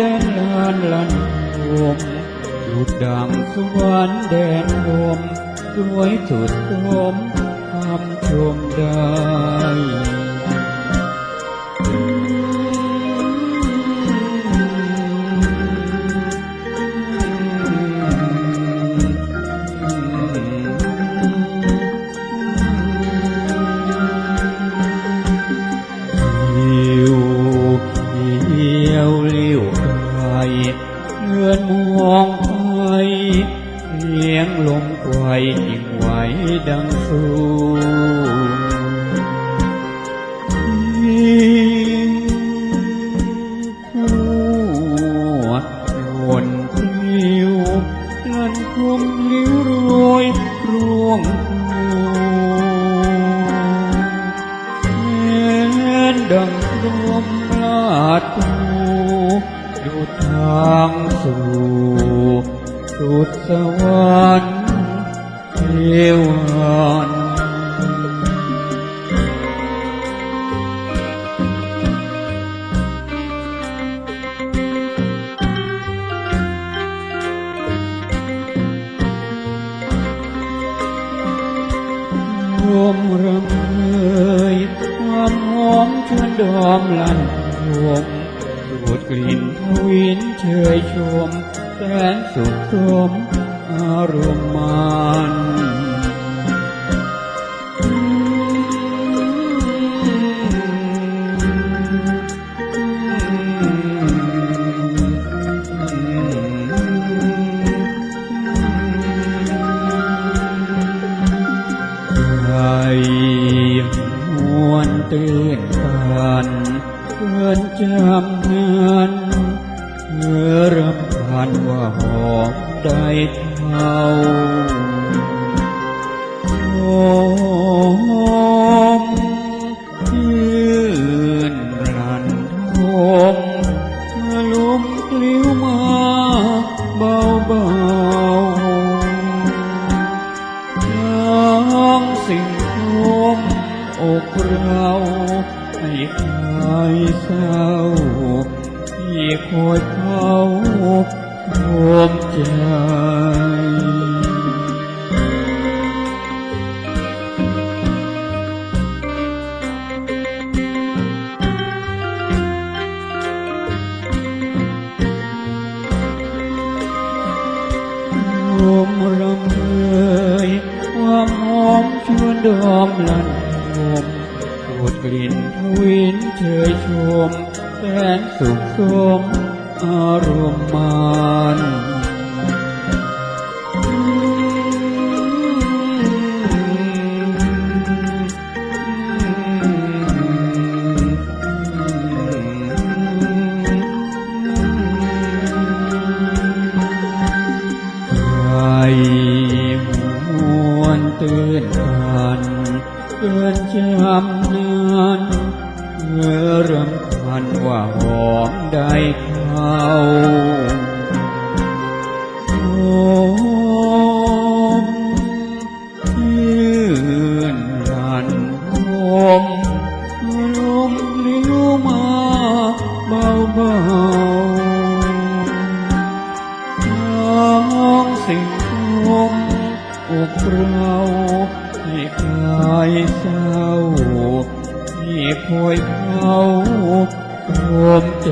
แดนลานลันรวมดุดดังสวรรค์แดนรวมสวยสุดโมทำชมดา สียงลมไกวยิ่งไหวดังสูคู่วนพลิ้วลันคมลิ้วรวยร่วงพลูแม้นดังลมลาดตูดูทางสู่ สุดสวรรค์เทวันรวมรำเลยความหอมชวนดอมลั่นรวมสูดกลิ่นทวินเชยชม แสนสุขสมอารมณ์มันใครมวนตื่นตันเกินจำ ฮันว่าหอมได้เท่าหอมชื่นรันทมเมื่อลมกลิ้วมาเบาเบาๆน้งสิ่งทมอกเราให้คลายเศร้า่คอยเฝ้าโทมใจรวมรำเลยความหอมชวนดอมลั่นลมสูดกลิ่นทวินเชยชม แสนสุขสมอารมณ์มันใครมวนตื่นตันเกินจำนั้นเมื่อ ว่าหอมได้เข้าหอมชื่นรันทมเมื่อลมลิ้วมาเบาเบาๆน้องสิ่งทมอกเราให้คลายเศร้าที่คอยเขา โทมใจ